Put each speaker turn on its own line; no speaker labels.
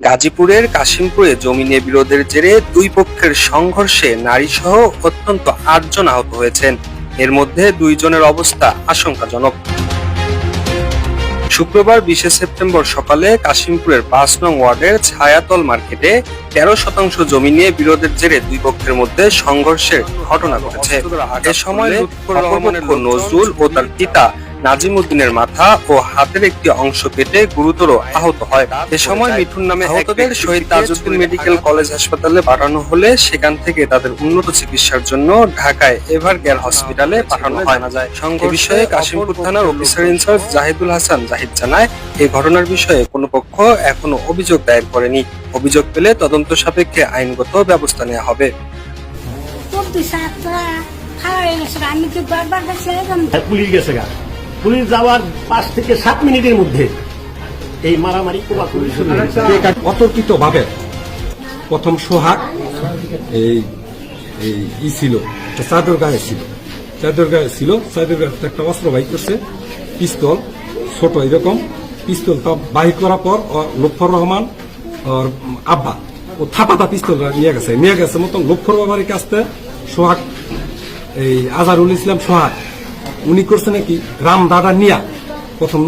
গাজীপুরের কাশিমপুরে জমি নিয়ে বিরোধের জেরে দুই পক্ষের সংঘর্ষে নারীসহ অত্যন্ত আটজন আহত হয়েছেন। এর মধ্যে দুইজনের অবস্থা আশঙ্কাজনক। শুক্রবার বিশে সেপ্টেম্বর সকালে কাশিমপুরের পাঁচ নং ওয়ার্ডের ছায়াতল মার্কেটে তেরো শতাংশ জমি নিয়ে বিরোধের জেরে দুই পক্ষের মধ্যে সংঘর্ষের ঘটনা ঘটেছে। এ সময় নজরুল ও তার পিতা নাজিম উদ্দিনের মাথা ও হাতের একটি অংশ কেটে গুরুতর আহত হয়। এ সময় মিঠুন নামে আহতদের শহীদ তাজউদ্দিন মেডিকেল কলেজ হাসপাতালে পাঠানো হলে সেখান থেকে তাদের উন্নত চিকিৎসার জন্য ঢাকায় এভার কেয়ার হসপিটালে পাঠানো হয়। না যায় এ বিষয়ে কাশিমপুর থানার officer in charge Zahidul Hasan Zahid জানায় এই ঘটনার বিষয়ে কোনো পক্ষ এখনও অভিযোগ দায়ের করেনি। অভিযোগ পেলে তদন্ত সাপেক্ষে আইনগত ব্যবস্থা নেওয়া হবে।
চব্বিশ হয়ে গেছে আমি তো বারবার দেখছি
পুলিশ গেছে গা। পুলিশ যাওয়ার পাঁচ থেকে সাত মিনিটের মধ্যে এই মারামারি
অতর্কিত ভাবে। প্রথম সোহাগ, এই ই ছিল চাদর গায়ে ছিল। চাদর গায়ে ছিল, চাদর গায়ে একটা অস্ত্র বাহির করছে, পিস্তল, ছোট এরকম। পিস্তল তা বাহির করার পর, ও লক্ষ্মর রহমান ওর আব্বা, ও থাপাতা পিস্তল নিয়ে গেছে। নিয়ে গেছে মতন লক্ষ্মর বাবার কাছতে সোহাগ, এই আজারুল ইসলাম সোহাগ। উনি করছে নাকি রাম দাদা নিয়া প্রথম